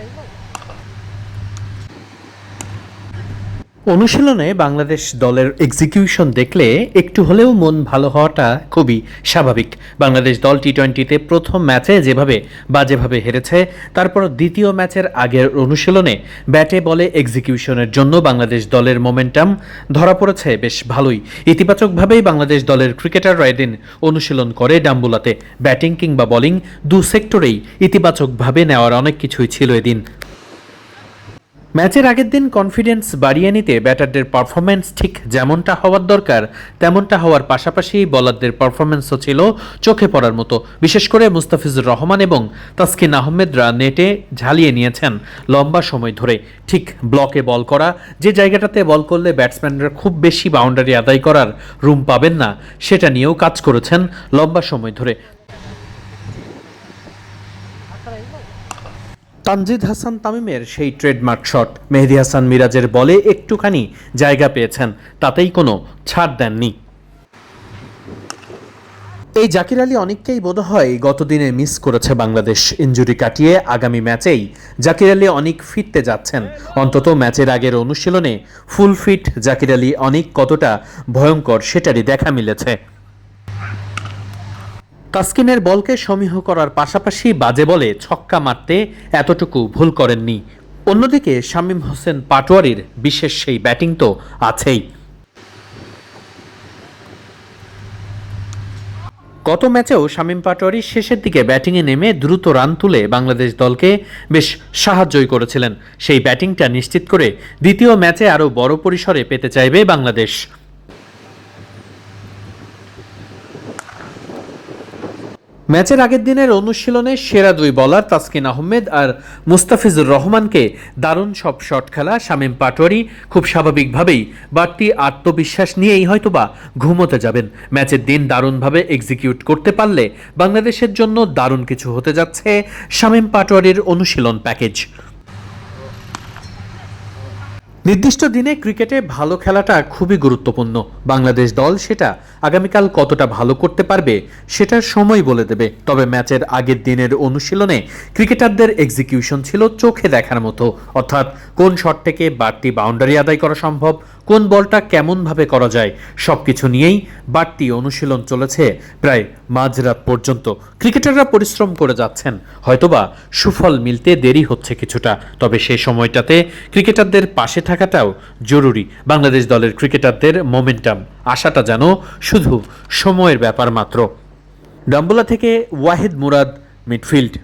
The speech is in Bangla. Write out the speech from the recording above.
Với. অনুশীলনে বাংলাদেশ দলের এক্সিকিউশন দেখলে একটু হলেও মন ভালো হওয়াটা খুবই স্বাভাবিক। বাংলাদেশ দল টি টোয়েন্টিতে প্রথম ম্যাচে যেভাবে বাজেভাবে হেরেছে, তারপর দ্বিতীয় ম্যাচের আগের অনুশীলনে ব্যাটে বলে এক্সিকিউশনের জন্য বাংলাদেশ দলের মোমেন্টাম ধরা পড়েছে বেশ ভালোই। ইতিবাচকভাবেই বাংলাদেশ দলের ক্রিকেটাররা এদিন অনুশীলন করে ডাম্বুলাতে। ব্যাটিং কিংবা বোলিং দু সেক্টরেই ইতিবাচকভাবে নেওয়ার অনেক কিছুই ছিল এদিন। ম্যাচের আগের দিন কনফিডেন্স বাড়িয়ে নিতে ব্যাটারদের পারফরমেন্স ঠিক যেমনটা হওয়ার দরকার, তেমনটা হওয়ার পাশাপাশি বলারদের পারফরমেন্সও ছিল চোখে পড়ার মতো। বিশেষ করে মুস্তাফিজুর রহমান এবং তাসকিন আহমেদরা নেটে ঝালিয়ে নিয়েছেন লম্বা সময় ধরে। ঠিক ব্লকে বল করা, যে জায়গাটাতে বল করলে ব্যাটসম্যানরা খুব বেশি বাউন্ডারি আদায় করার রুম পাবেন না, সেটা নিয়েও কাজ করেছেন লম্বা সময় ধরে। তানজিদ হাসান তামিমের সেই ট্রেডমার্ক শট। মেহেদি হাসান মিরাজের বলে একটুখানি জায়গা পেয়েছেন, তাতেই কোনো ছাড় দেননি। এই জাকির আলী অনেককেই বোধ হয় গতদিনে মিস করেছে বাংলাদেশ। ইঞ্জুরি কাটিয়ে আগামী ম্যাচেই জাকির আলী অনেক ফিরতে যাচ্ছেন। অন্তত ম্যাচের আগের অনুশীলনে ফুল ফিট জাকির আলী অনেক কতটা ভয়ঙ্কর সেটারই দেখা মিলেছে। তাসকিনের বলকে সমীহ করার পাশাপাশি বাজে বলে ছক্কা মারতে এতটুকু ভুল করেননি। অন্যদিকে শামীম হোসেন পাটোয়ারির বিশেষ সেই ব্যাটিং তো আছেই। গত ম্যাচেও শামীম পাটোয়ারি শেষের দিকে ব্যাটিংয়ে নেমে দ্রুত রান তুলে বাংলাদেশ দলকে বেশ সাহায্যই করেছিলেন। সেই ব্যাটিংটা নিশ্চিত করে দ্বিতীয় ম্যাচে আরও বড় পরিসরে পেতে চাইবে বাংলাদেশ। ম্যাচের আগের দিনের অনুশীলনে সেরা দুই বলার তাসকিন আহমেদ আর মুস্তাফিজুর রহমানকে দারুণ সব শট খেলা শামীম পাটোয়ারি খুব স্বাভাবিকভাবেই বাড়তি আত্মবিশ্বাস নিয়েই হয়তোবা ঘুমোতে যাবেন। ম্যাচের দিন দারুণভাবে এক্সিকিউট করতে পারলে বাংলাদেশের জন্য দারুণ কিছু হতে যাচ্ছে শামীম পাটোয়ারির অনুশীলন প্যাকেজ নির্দিষ্ট দিনে ক্রিকেটে ভালো খেলাটা খুবই গুরুত্বপূর্ণ। বাংলাদেশ দল সেটা আগামীকাল কতটা ভালো করতে পারবে সেটার সময় বলে দেবে। তবে ম্যাচের আগের দিনের অনুশীলনে ক্রিকেটারদের এক্সিকিউশন ছিল চোখে দেখার মতো। অর্থাৎ কোন শট থেকে বাড়তি বাউন্ডারি আদায় করা সম্ভব, কোন বলটা কেমনভাবে করা যায় সব কিছু নিয়েই বাড়তি অনুশীলন চলেছে প্রায় মাঝরাত পর্যন্ত। ক্রিকেটাররা পরিশ্রম করে যাচ্ছেন। হয়তোবা সুফল মিলতে দেরি হচ্ছে কিছুটা, তবে সেই সময়টাতে ক্রিকেটারদের পাশে থাকাটাও জরুরি। বাংলাদেশ দলের ক্রিকেটারদের মোমেন্টাম আশাটা যেন শুধু সময়ের ব্যাপার মাত্র। ডাম্বুলা থেকে ওয়াহিদ মুরাদ মিডফিল্ড